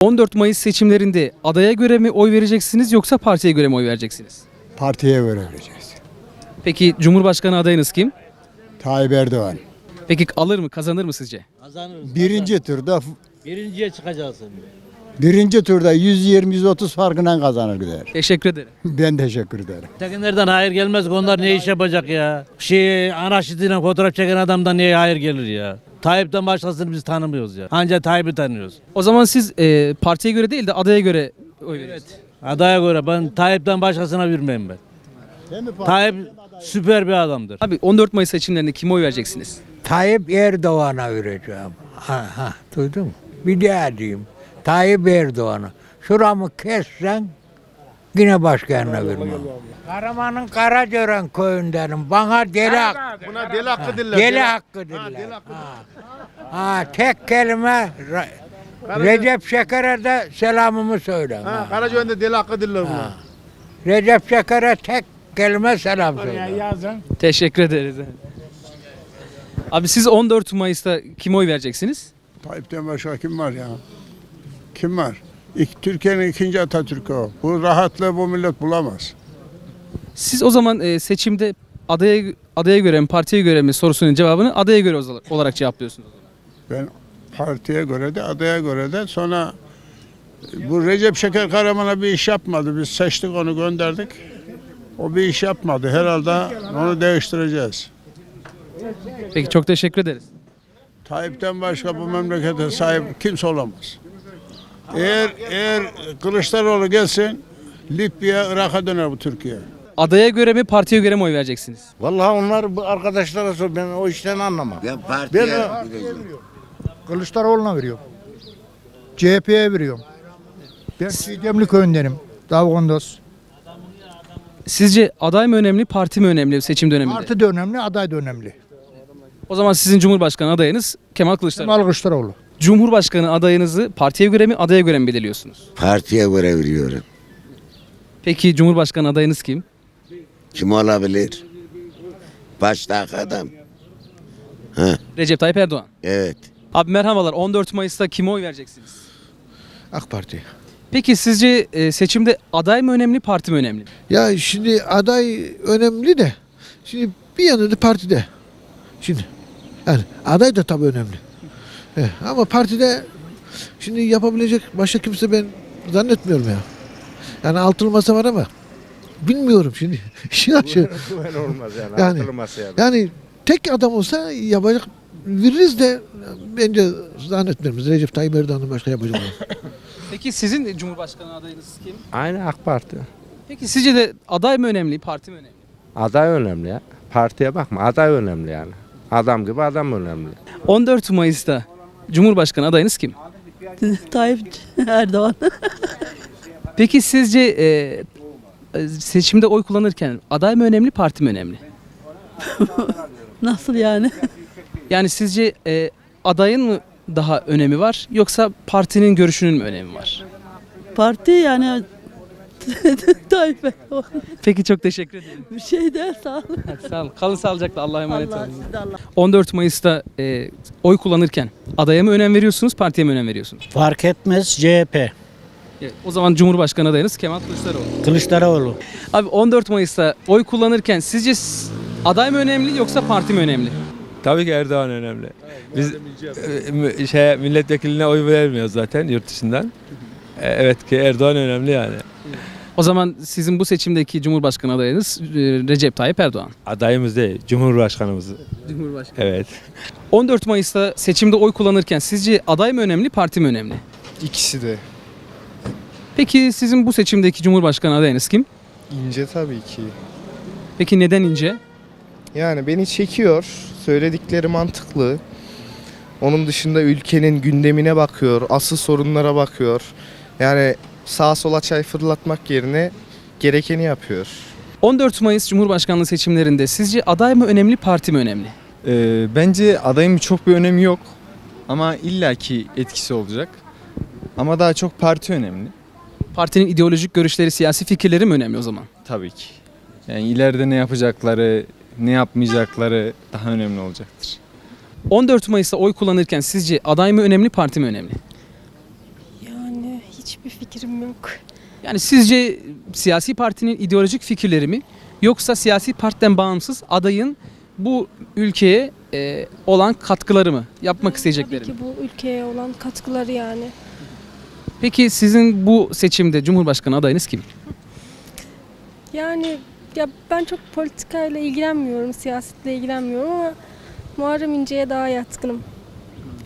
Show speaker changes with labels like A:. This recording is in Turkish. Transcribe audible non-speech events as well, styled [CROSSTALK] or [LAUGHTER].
A: 14 Mayıs seçimlerinde adaya göre mi oy vereceksiniz yoksa partiye göre mi oy vereceksiniz?
B: Partiye göre vereceğiz.
A: Peki Cumhurbaşkanı adayınız kim?
B: Tayyip Erdoğan.
A: Peki alır mı, kazanır mı sizce?
C: Kazanırız.
B: Birinci turda
C: Birinciye çıkacaksın.
B: birinci turda 120-130 farkından kazanır gider.
A: Teşekkür ederim. [LAUGHS]
B: Ben teşekkür ederim.
C: Tekinlerden hayır gelmez ki onlar ne iş yapacak ya? Şey anarşistiyle fotoğraf çeken adamdan niye hayır gelir ya? Tayyip'ten başkasını biz tanımıyoruz ya. Anca Tayyip'i tanıyoruz.
A: O zaman siz e, partiye göre değil de adaya göre oy veriyorsunuz.
C: Adaya göre ben Tayyip'ten başkasına vermem ben. Tayyip süper bir adamdır.
A: Abi 14 Mayıs seçimlerinde kime oy vereceksiniz?
D: Tayyip Erdoğan'a vereceğim. Ha, ha, duydun mu? Bir daha diyeyim. Tayyip Erdoğan'a. Şuramı kessen yine başkanına vermem. Karaman'ın Karacören köyündenim. Bana deli, hak-
E: Buna deli hakkı diller.
D: deli hakkı dediler. Ha. Ha, tek kelime Re- Recep Şeker'e de selamımı söyle.
E: Ha. Karacöy'ünde deli hakkı diller buna.
D: Recep Şeker'e tek kelime selam söyle.
A: Teşekkür ederiz. Abi siz 14 Mayıs'ta kime oy vereceksiniz?
F: Tayyip'ten başka kim var ya? Kim var? Türkiye'nin ikinci Atatürk'ü o. Bu rahatlığı bu millet bulamaz.
A: Siz o zaman e, seçimde adaya adaya göre mi, partiye göre mi sorusunun cevabını adaya göre olarak cevaplıyorsunuz.
F: Ben partiye göre de adaya göre de sonra bu Recep Şeker Karaman'a bir iş yapmadı. Biz seçtik onu gönderdik. O bir iş yapmadı. Herhalde onu değiştireceğiz.
A: Peki çok teşekkür ederiz.
F: Tayyip'ten başka bu memlekete sahip kimse olamaz. Eğer eğer Kılıçdaroğlu gelsin Libya, Irak'a döner bu Türkiye.
A: Adaya göre mi, partiye göre mi oy vereceksiniz?
G: Vallahi onlar bu arkadaşlara sor ben o işten anlamam.
H: Ben partiye
G: Ben-
B: Kılıçdaroğlu'na veriyorum. CHP'ye veriyorum. Ben Çiğdemli köyündenim. Davgondos.
A: Sizce aday mı önemli, parti mi önemli seçim döneminde?
B: Parti de önemli, aday da önemli.
A: O zaman sizin Cumhurbaşkanı adayınız Kemal Kılıçdaroğlu.
B: Kemal Kılıçdaroğlu.
A: Cumhurbaşkanı adayınızı partiye göre mi, adaya göre mi belirliyorsunuz?
H: partiye göre veriyorum.
A: Peki Cumhurbaşkanı adayınız kim?
H: Kim olabilir? Baştaki adam.
A: Recep Tayyip Erdoğan.
H: Evet.
A: Abi merhabalar. 14 Mayıs'ta kime oy vereceksiniz?
I: AK Parti.
A: Peki sizce e, seçimde aday mı önemli, parti mi önemli?
I: Ya şimdi aday önemli de şimdi bir yanı da partide. Şimdi yani aday da tabii önemli. Eh, ama partide şimdi yapabilecek başka kimse ben zannetmiyorum ya. Yani altılı masa var ama bilmiyorum şimdi. [LAUGHS] İşin açığı.
G: olmaz yani.
I: Yani-
G: yani.
I: Yani tek adam olsa yapacak veririz de bence zannetmiyorum. Recep Tayyip Erdoğan'ın başka yapacak. [LAUGHS]
A: Peki sizin Cumhurbaşkanı adayınız kim?
G: Aynı AK Parti.
A: Peki sizce de aday mı önemli, parti mi önemli?
G: Aday önemli ya. Partiye bakma aday önemli yani. Adam gibi adam önemli.
A: 14 Mayıs'ta Cumhurbaşkanı adayınız kim? [LAUGHS]
J: Tayyip Erdoğan. [LAUGHS]
A: Peki sizce e, seçimde oy kullanırken aday mı önemli, parti mi önemli? [LAUGHS]
J: Nasıl yani?
A: Yani sizce e, adayın mı daha önemi var yoksa partinin görüşünün mü önemi var?
J: Parti yani [LAUGHS] Tayyip Erdoğan.
A: Peki çok teşekkür ederim.
J: Bir şey değil sağ olun. [LAUGHS]
A: Hadi sağ olun. Kalın sağlıcakla. Allah'a emanet
J: Allah
A: olun.
J: sizi de Allah.
A: 14 Mayıs'ta e, oy kullanırken adaya mı önem veriyorsunuz, partiye mi önem veriyorsunuz?
C: Fark etmez CHP.
A: Evet, o zaman Cumhurbaşkanı adayınız Kemal Kılıçdaroğlu.
C: Kılıçdaroğlu.
A: Abi 14 Mayıs'ta oy kullanırken sizce s- aday mı önemli yoksa parti mi önemli?
K: Tabii ki Erdoğan önemli. Biz e, şey milletvekiline oy vermiyoruz zaten yurt dışından. E, Evet ki Erdoğan önemli yani.
A: O zaman sizin bu seçimdeki Cumhurbaşkanı adayınız e, Recep Tayyip Erdoğan.
K: Adayımız değil, Cumhurbaşkanımız.
A: Cumhurbaşkanı.
K: Evet.
A: 14 Mayıs'ta seçimde oy kullanırken sizce aday mı önemli, parti mi önemli?
E: İkisi de.
A: Peki sizin bu seçimdeki Cumhurbaşkanı adayınız kim?
E: İnce tabii ki.
A: Peki neden ince?
E: Yani beni çekiyor. Söyledikleri mantıklı. Onun dışında ülkenin gündemine bakıyor. Asıl sorunlara bakıyor. Yani sağa sola çay fırlatmak yerine gerekeni yapıyor.
A: 14 Mayıs Cumhurbaşkanlığı seçimlerinde sizce aday mı önemli, parti mi önemli?
K: Ee, bence adayın çok bir önemi yok. Ama illaki etkisi olacak. Ama daha çok parti önemli.
A: Partinin ideolojik görüşleri, siyasi fikirleri mi önemli o zaman?
K: Tabii ki. Yani ileride ne yapacakları, ne yapmayacakları daha önemli olacaktır.
A: 14 Mayıs'ta oy kullanırken sizce aday mı önemli, parti mi önemli?
J: Hiçbir fikrim yok.
A: Yani sizce siyasi partinin ideolojik fikirleri mi yoksa siyasi partiden bağımsız adayın bu ülkeye e, olan katkıları mı? Yapmak isteyecekleri mi?
J: bu ülkeye olan katkıları yani.
A: Peki sizin bu seçimde Cumhurbaşkanı adayınız kim?
J: Yani ya ben çok politikayla ilgilenmiyorum, siyasetle ilgilenmiyorum ama Muharrem İnce'ye daha yatkınım.